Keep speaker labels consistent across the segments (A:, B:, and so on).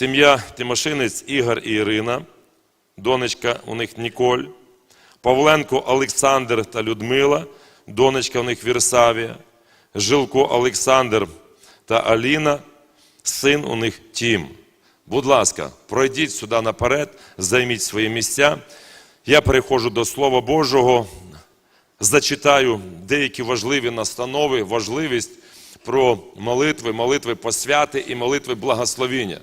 A: Сім'я Тимошинець Ігор і Ірина, донечка у них Ніколь, Павленко Олександр та Людмила, донечка у них Вірсавія, Жилко Олександр та Аліна, син у них Тім. Будь ласка, пройдіть сюди наперед, займіть свої місця. Я переходжу до Слова Божого, зачитаю деякі важливі настанови, важливість про молитви, молитви посвяти і молитви благословіння.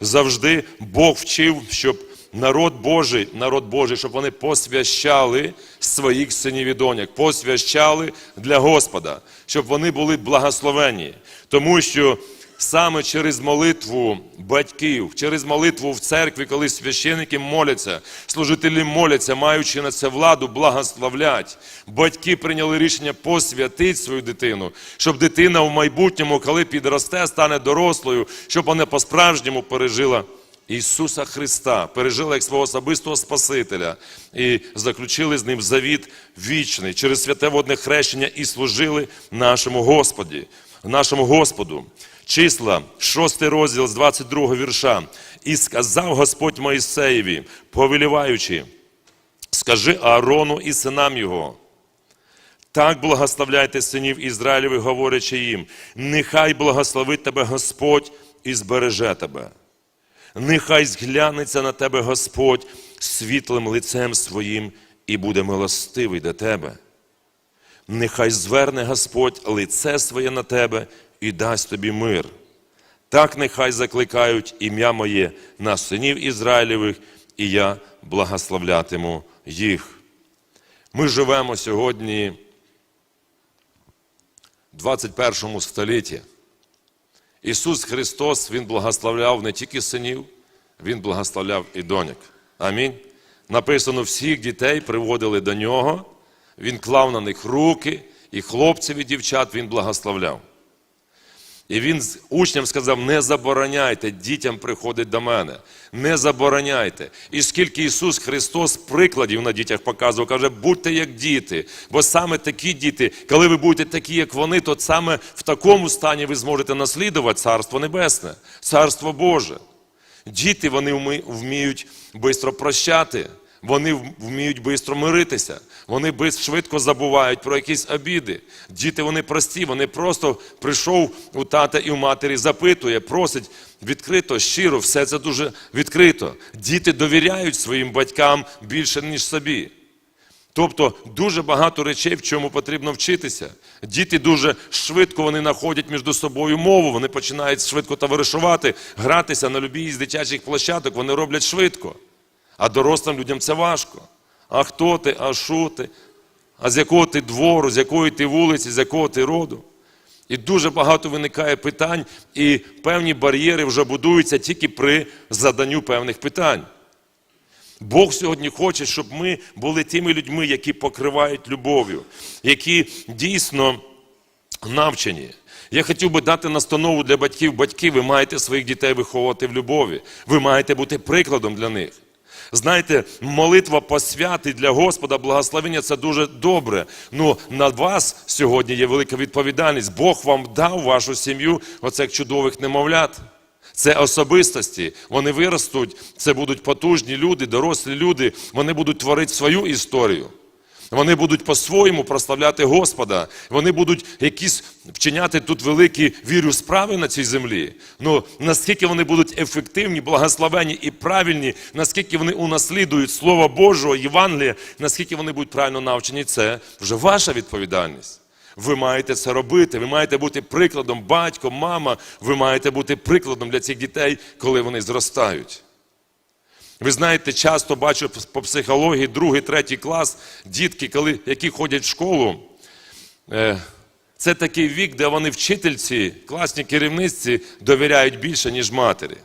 A: Завжди Бог вчив, щоб народ Божий, народ Божий, щоб вони посвящали своїх синів і доньок, посвящали для Господа, щоб вони були благословені. Тому що саме через молитву батьків, через молитву в церкві, коли священники моляться, служителі моляться, маючи на це владу, благословлять. Батьки прийняли рішення посвятити свою дитину, щоб дитина в майбутньому, коли підросте, стане дорослою, щоб вона по-справжньому пережила. Ісуса Христа пережила як свого особистого Спасителя і заключили з ним завіт вічний через святе водне хрещення і служили нашому Господі, нашому Господу. Числа, 6 розділ з 22 вірша. І сказав Господь Моїсеєві, повеліваючи, скажи Аарону і синам його. Так благословляйте синів Ізраїлевих, говорячи їм, нехай благословить тебе Господь і збереже тебе. Нехай зглянеться на тебе Господь світлим лицем своїм і буде милостивий до тебе. Нехай зверне Господь лице своє на тебе і дасть тобі мир. Так нехай закликають ім'я моє на синів Ізраїлевих, і я благословлятиму їх. Ми живемо сьогодні в 21 столітті. Ісус Христос, Він благословляв не тільки синів, Він благословляв і доньок. Амінь. Написано, всіх дітей приводили до нього, Він клав на них руки, і хлопців, і дівчат Він благословляв. І він з учням сказав: не забороняйте дітям приходить до мене. Не забороняйте. І скільки Ісус Христос прикладів на дітях показував, каже, будьте як діти. Бо саме такі діти, коли ви будете такі, як вони, то саме в такому стані ви зможете наслідувати Царство Небесне, Царство Боже. Діти вони вміють швидко прощати, вони вміють швидко миритися, вони швидко забувають про якісь обіди. Діти вони прості, вони просто прийшов у тата і у матері, запитує, просить відкрито, щиро, все це дуже відкрито. Діти довіряють своїм батькам більше, ніж собі. Тобто дуже багато речей, в чому потрібно вчитися. Діти дуже швидко вони знаходять між собою мову, вони починають швидко товаришувати, гратися на любій з дитячих площадок, вони роблять швидко. А дорослим людям це важко. А хто ти, а що ти? А з якого ти двору, з якої ти вулиці, з якого ти роду? І дуже багато виникає питань, і певні бар'єри вже будуються тільки при заданню певних питань. Бог сьогодні хоче, щоб ми були тими людьми, які покривають любов'ю, які дійсно навчені. Я хотів би дати настанову для батьків. Батьки, ви маєте своїх дітей виховувати в любові. Ви маєте бути прикладом для них. Знаєте, молитва посвяти для Господа, благословення це дуже добре. Ну на вас сьогодні є велика відповідальність. Бог вам дав вашу сім'ю, оцих чудових немовлят. Це особистості. Вони виростуть, це будуть потужні люди, дорослі люди. Вони будуть творити свою історію. Вони будуть по-своєму прославляти Господа. Вони будуть якісь вчиняти тут великі вірю справи на цій землі. Ну наскільки вони будуть ефективні, благословені і правильні, наскільки вони унаслідують Слово Божого, Євангелія, наскільки вони будуть правильно навчені, це вже ваша відповідальність. Ви маєте це робити, ви маєте бути прикладом, батько, мама, ви маєте бути прикладом для цих дітей, коли вони зростають. Ви знаєте, часто бачу по психології другий, третій клас, дітки, коли, які ходять в школу, е, це такий вік, де вони вчительці, класній керівниці довіряють більше, ніж матері.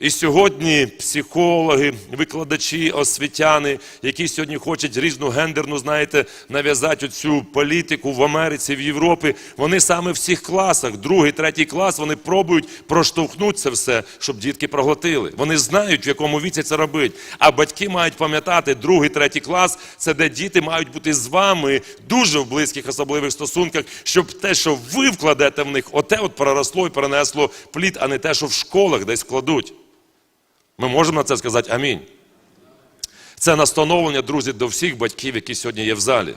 A: І сьогодні психологи, викладачі, освітяни, які сьогодні хочуть різну гендерну, знаєте, нав'язати цю політику в Америці, в Європі, вони саме в цих класах, другий, третій клас, вони пробують проштовхнути це все, щоб дітки проглотили. Вони знають, в якому віці це робити. А батьки мають пам'ятати, другий, третій клас це де діти мають бути з вами дуже в близьких особливих стосунках, щоб те, що ви вкладете в них, оте от проросло і перенесло плід, а не те, що в школах десь вкладуть. Ми можемо на це сказати амінь. Це настановлення, друзі, до всіх батьків, які сьогодні є в залі.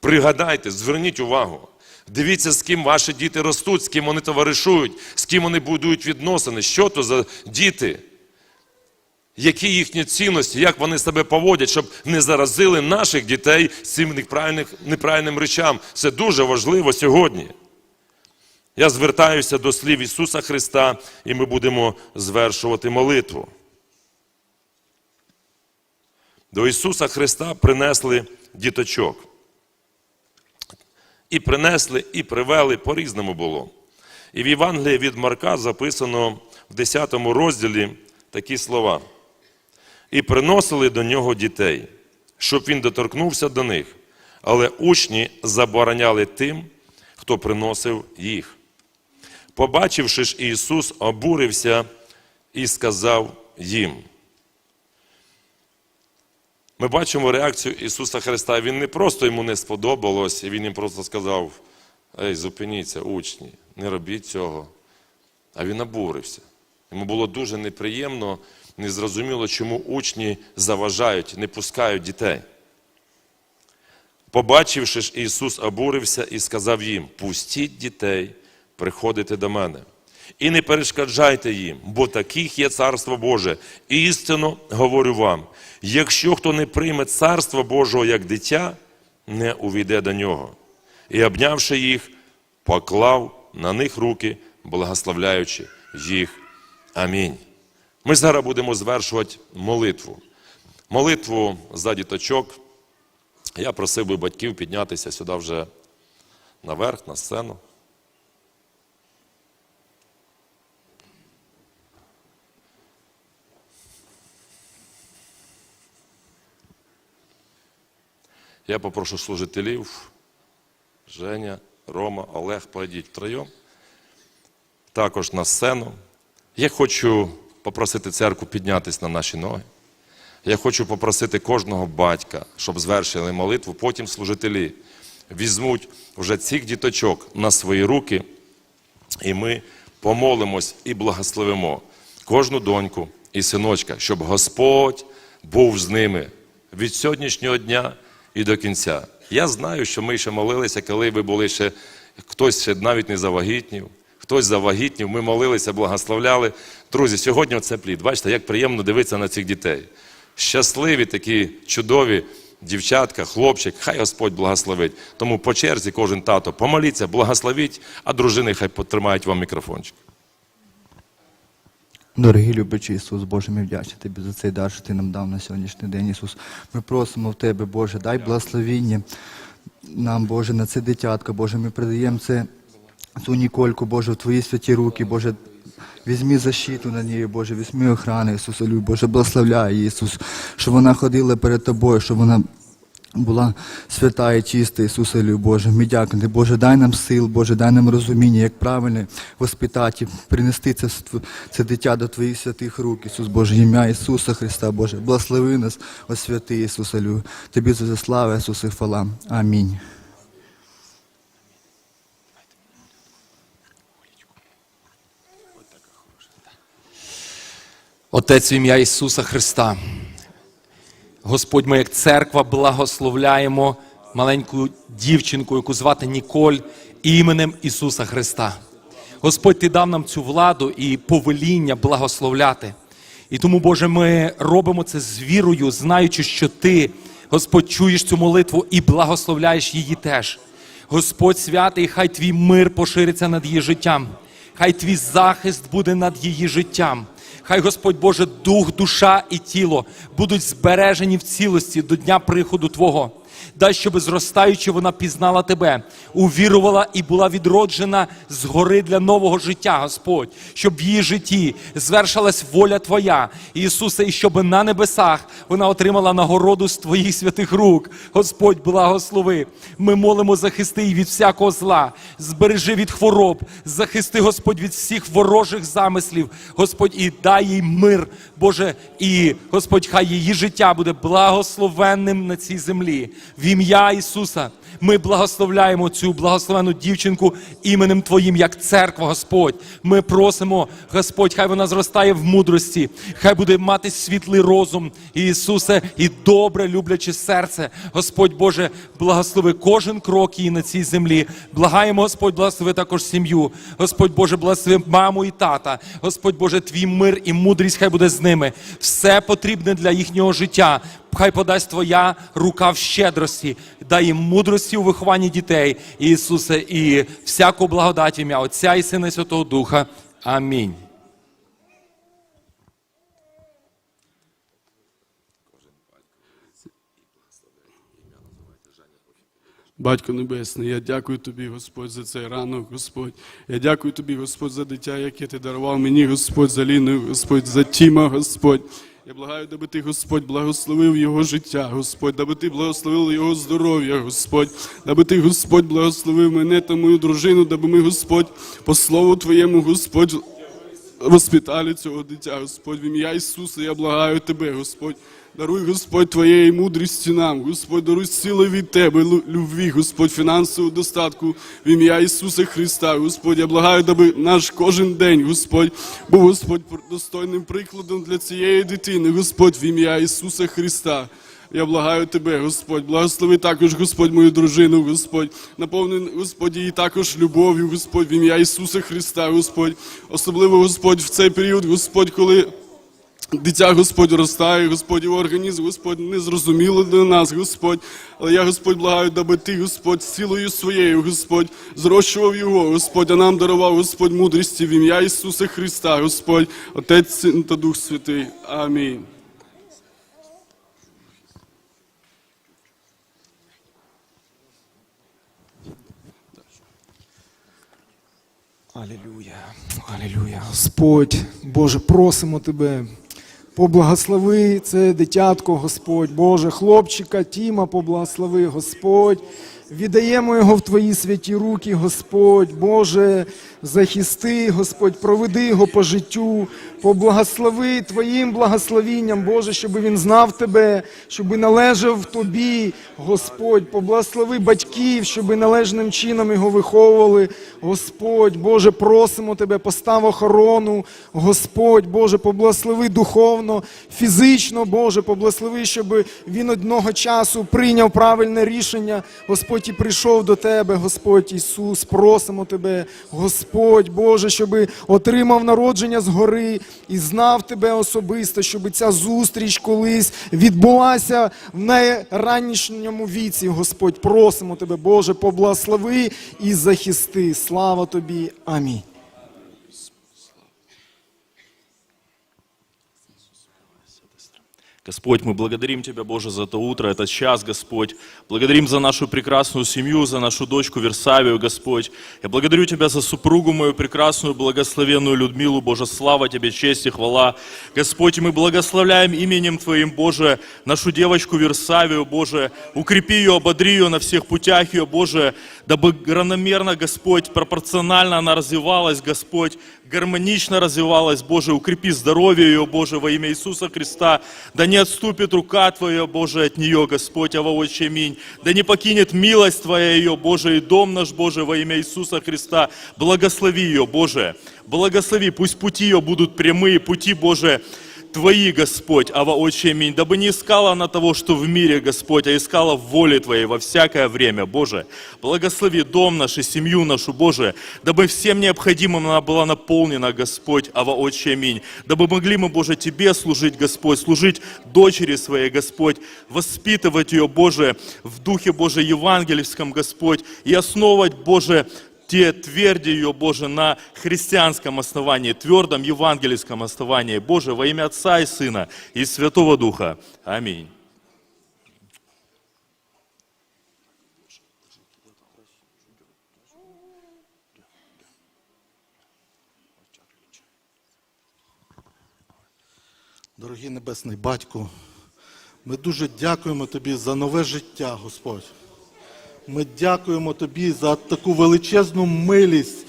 A: Пригадайте, зверніть увагу. Дивіться, з ким ваші діти ростуть, з ким вони товаришують, з ким вони будують відносини. Що то за діти? Які їхні цінності, як вони себе поводять, щоб не заразили наших дітей цим неправильним, неправильним речам. Це дуже важливо сьогодні. Я звертаюся до слів Ісуса Христа, і ми будемо звершувати молитву. До Ісуса Христа принесли діточок. І принесли, і привели, по-різному було. І в Євангелії від Марка записано в 10 розділі такі слова. І приносили до нього дітей, щоб він доторкнувся до них. Але учні забороняли тим, хто приносив їх. Побачивши ж Ісус, обурився і сказав їм. Ми бачимо реакцію Ісуса Христа. Він не просто йому не сподобалось, і Він їм просто сказав: Ей, зупиніться, учні, не робіть цього. А він обурився. Йому було дуже неприємно, незрозуміло, чому учні заважають, не пускають дітей. Побачивши ж, Ісус обурився і сказав їм: Пустіть дітей, приходити до мене. І не перешкоджайте їм, бо таких є Царство Боже. Істинно говорю вам: якщо хто не прийме Царство Божого як дитя, не увійде до нього. І, обнявши їх, поклав на них руки, благословляючи їх. Амінь. Ми зараз будемо звершувати молитву. Молитву за діточок. Я просив би батьків піднятися сюди вже наверх, на сцену. Я попрошу служителів, Женя, Рома, Олег, пройдіть втроєм. Також на сцену. Я хочу попросити церкву піднятися на наші ноги. Я хочу попросити кожного батька, щоб звершили молитву. Потім служителі візьмуть вже цих діточок на свої руки, і ми помолимось і благословимо кожну доньку і синочка, щоб Господь був з ними від сьогоднішнього дня і до кінця. Я знаю, що ми ще молилися, коли ви були ще хтось ще навіть не завагітнів, хтось завагітнів. Ми молилися, благословляли. Друзі, сьогодні це плід. Бачите, як приємно дивитися на цих дітей. Щасливі такі чудові дівчатка, хлопчик, хай Господь благословить. Тому по черзі кожен тато помоліться, благословіть, а дружини хай потримають вам мікрофончик.
B: Дорогий любичий Ісус, Боже, ми вдячні Тобі за цей дар, що Ти нам дав на сьогоднішній день, Ісус. Ми просимо в Тебе, Боже, дай благословіння нам, Боже, на це дитятко, Боже, ми передаємо це, цю Нікольку, Боже, в Твої святі руки, Боже, візьми защиту на неї, Боже, візьми охрану, Ісус, люб, Боже, благословляй Ісус, щоб вона ходила перед Тобою, щоб вона була свята і чиста, Ісусе, Боже. Ми дякуємо. Боже, дай нам сил, Боже, дай нам розуміння, як правильно воспитати, принести це, це дитя до Твоїх святих рук, Ісус, Боже, ім'я Ісуса Христа, Боже. Благослови нас, освяти, Ісусе, люб. Тобі за слава, Ісусе, хвала. Амінь.
C: Отець в ім'я Ісуса Христа. Господь, ми як церква благословляємо маленьку дівчинку, яку звати Ніколь, іменем Ісуса Христа. Господь, Ти дав нам цю владу і повеління благословляти. І тому, Боже, ми робимо це з вірою, знаючи, що Ти, Господь, чуєш цю молитву і благословляєш її теж. Господь святий, хай твій мир пошириться над її життям, хай твій захист буде над її життям. Хай Господь Боже, дух, душа і тіло будуть збережені в цілості до дня приходу Твого. Дай, щоб зростаючи, вона пізнала тебе, увірувала і була відроджена згори для нового життя, Господь, щоб в її житті звершилась воля Твоя, Ісусе, і щоб на небесах вона отримала нагороду з Твоїх святих рук. Господь, благослови. Ми молимо, захисти її від всякого зла, збережи від хвороб, захисти, Господь, від всіх ворожих замислів, Господь, і дай їй мир, Боже, і Господь, хай її життя буде благословенним на цій землі. В ім'я Ісуса. Ми благословляємо цю благословену дівчинку іменем Твоїм, як церква, Господь. Ми просимо, Господь, хай вона зростає в мудрості, хай буде мати світлий розум, Ісусе, і добре любляче серце. Господь Боже, благослови кожен крок її на цій землі. Благаємо, Господь, благослови також сім'ю. Господь Боже, благослови маму і тата. Господь Боже, твій мир і мудрість хай буде з ними. Все потрібне для їхнього життя. Хай подасть Твоя рука в щедрості, дай їм мудрості у вихованні дітей, Ісусе, і всяку благодать ім'я Отця і Сина і Святого Духа. Амінь.
D: Батько Небесний, я дякую тобі, Господь, за цей ранок, Господь. Я дякую тобі, Господь, за дитя, яке ти дарував мені, Господь, за Ліною, Господь, за Тіма, Господь. Я благаю, даби ти, Господь, благословив його життя, Господь, даби ти благословив його здоров'я, Господь, даби ти, Господь, благословив мене та мою дружину, даби ми, Господь, по слову Твоєму, Господь, воспитали цього дитя, Господь, в ім'я Ісуса, я благаю Тебе, Господь. Даруй, Господь, Твоєї мудрості нам, Господь, даруй сили від Тебе, любві, Господь, фінансову достатку в ім'я Ісуса Христа, Господь, я благаю, даби наш кожен день, Господь, був, Господь, достойним прикладом для цієї дитини, Господь, в ім'я Ісуса Христа. Я благаю Тебе, Господь, благослови також, Господь, мою дружину, Господь, наповни, Господь, її також любов'ю, Господь, в ім'я Ісуса Христа, Господь, особливо, Господь, в цей період, Господь, коли Дитя Господь ростає, Господь його організм, Господь не зрозуміло для нас, Господь. Але я, Господь, благаю, даби ти, Господь, силою своєю, Господь, зрощував його, Господь, а нам дарував, Господь, мудрості в ім'я Ісуса Христа, Господь, Отець Син та Дух Святий. Амінь.
E: Алілюя, алілюя. Господь, Боже, просимо Тебе. Поблагослови це дитятко, Господь, Боже, хлопчика, Тіма, поблагослови, Господь. Віддаємо його в Твої святі руки, Господь, Боже, захисти, Господь, проведи його по життю, поблагослови Твоїм благословінням, Боже, щоб він знав Тебе, щоб належав Тобі, Господь, поблагослови батьків, щоб належним чином його виховували. Господь, Боже, просимо Тебе, постав охорону, Господь, Боже, поблагослови духовно, фізично, Боже, поблагослови, щоб він одного часу прийняв правильне рішення, Господь, і прийшов до Тебе, Господь Ісус, просимо Тебе, Господь, Боже, щоб отримав народження згори і знав Тебе особисто, щоб ця зустріч колись відбулася в найранішньому віці, Господь, просимо Тебе, Боже, поблагослови і захисти. Слава Тобі. Амінь.
F: Господь, мы благодарим Тебя, Боже, за это утро, этот час, Господь. Благодарим за нашу прекрасную семью, за нашу дочку Версавию, Господь. Я благодарю Тебя за супругу мою прекрасную, благословенную Людмилу, Боже, слава Тебе, честь и хвала. Господь, мы благословляем именем Твоим, Боже, нашу девочку Версавию, Боже. Укрепи ее, ободри ее на всех путях ее, Боже, дабы равномерно, Господь, пропорционально она развивалась, Господь, гармонично развивалась, Боже, укрепи здоровье ее, Боже, во имя Иисуса Христа. Да не отступит рука Твоя, Боже, от нее, Господь, а воочи аминь. Да не покинет милость Твоя ее, Боже, и дом наш, Боже, во имя Иисуса Христа. Благослови ее, Боже, благослови, пусть пути ее будут прямые, пути, Боже, Твои, Господь, а воочи аминь. Дабы не искала она того, что в мире, Господь, а искала в воле Твоей во всякое время, Боже. Благослови дом наш и семью нашу, Боже, дабы всем необходимым она была наполнена, Господь, а воочи аминь. Дабы могли мы, Боже, Тебе служить, Господь, служить дочери своей, Господь, воспитывать ее, Боже, в Духе, Боже, евангельском, Господь, и основывать, Боже, те тверди ее, Боже, на христианском основании, твердом евангельском основании. Боже, во имя Отца и Сына и Святого Духа. Аминь.
G: Дорогий Небесний Батько, ми дуже дякуємо Тобі за нове життя, Господь. Ми дякуємо Тобі за таку величезну милість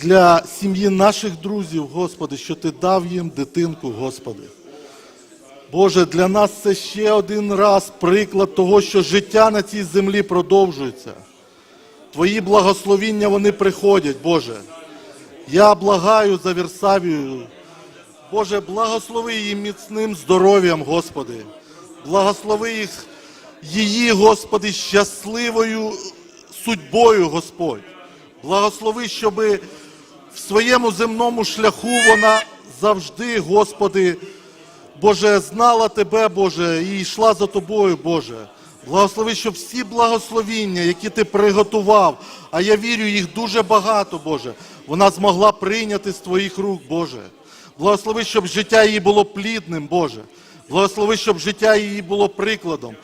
G: для сім'ї наших друзів, Господи, що Ти дав їм дитинку, Господи. Боже, для нас це ще один раз приклад того, що життя на цій землі продовжується. Твої благословіння вони приходять, Боже. Я благаю за Вірсавію. Боже, благослови її міцним здоров'ям, Господи. Благослови їх, її, Господи, щасливою судьбою, Господь. Благослови, щоб в своєму земному шляху вона завжди, Господи, Боже, знала Тебе, Боже, і йшла за Тобою, Боже. Благослови, щоб всі благословіння, які Ти приготував, а я вірю, їх дуже багато, Боже, вона змогла прийняти з Твоїх рук, Боже. Благослови, щоб життя її було плідним, Боже. Благослови, щоб життя її було прикладом.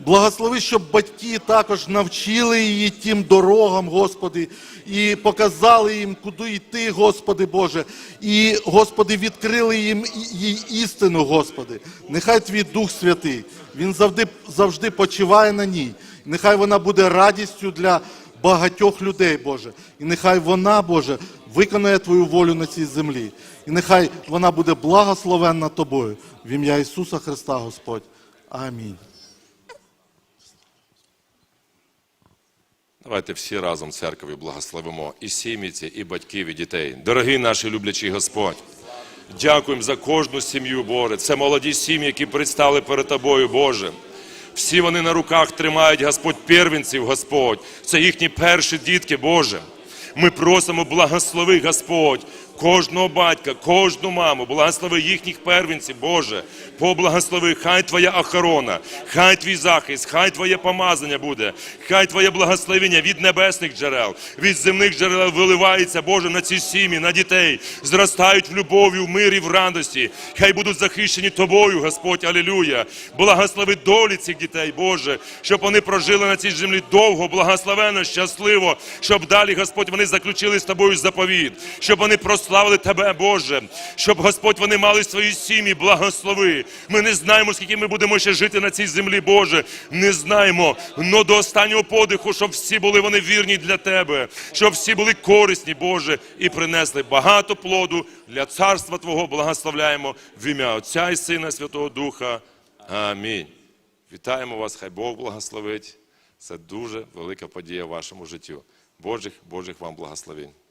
G: Благослови, щоб батьки також навчили її тим дорогам, Господи, і показали їм, куди йти, Господи Боже, і, Господи, відкрили їм їй істину, Господи. Нехай Твій Дух Святий, Він завжди, завжди почиває на ній. Нехай вона буде радістю для багатьох людей, Боже. І нехай вона, Боже, виконає Твою волю на цій землі. І нехай вона буде благословенна Тобою. В ім'я Ісуса Христа, Господь. Амінь.
A: Давайте всі разом церкові благословимо і сім'ї і батьків, і дітей. Дорогий наш люблячий Господь, дякуємо за кожну сім'ю, Боже. Це молоді сім'ї, які предстали перед Тобою, Боже. Всі вони на руках тримають Господь первенців, Господь. Це їхні перші дітки, Боже. Ми просимо благослови, Господь, кожного батька, кожну маму, благослови їхніх первенців, Боже. Поблагослови, хай Твоя охорона, хай Твій захист, хай Твоє помазання буде, хай Твоє благословення від небесних джерел, від земних джерел виливається, Боже, на ці сім'ї, на дітей, зростають в любові, в мирі, в радості. Хай будуть захищені Тобою, Господь, алілюя. Благослови долі цих дітей, Боже, щоб вони прожили на цій землі довго, благословенно, щасливо, щоб далі, Господь, вони заключили з тобою заповіт, щоб вони прославили Тебе, Боже, щоб Господь вони мали свої сім'ї, благослови. Ми не знаємо, скільки ми будемо ще жити на цій землі, Боже. Не знаємо. Но до останнього подиху, щоб всі були вони вірні для Тебе, щоб всі були корисні, Боже, і принесли багато плоду для царства Твого. Благословляємо в ім'я Отця і Сина, Святого Духа. Амінь. Вітаємо вас, хай Бог благословить. Це дуже велика подія в вашому життю. Божих, Божих вам благословень.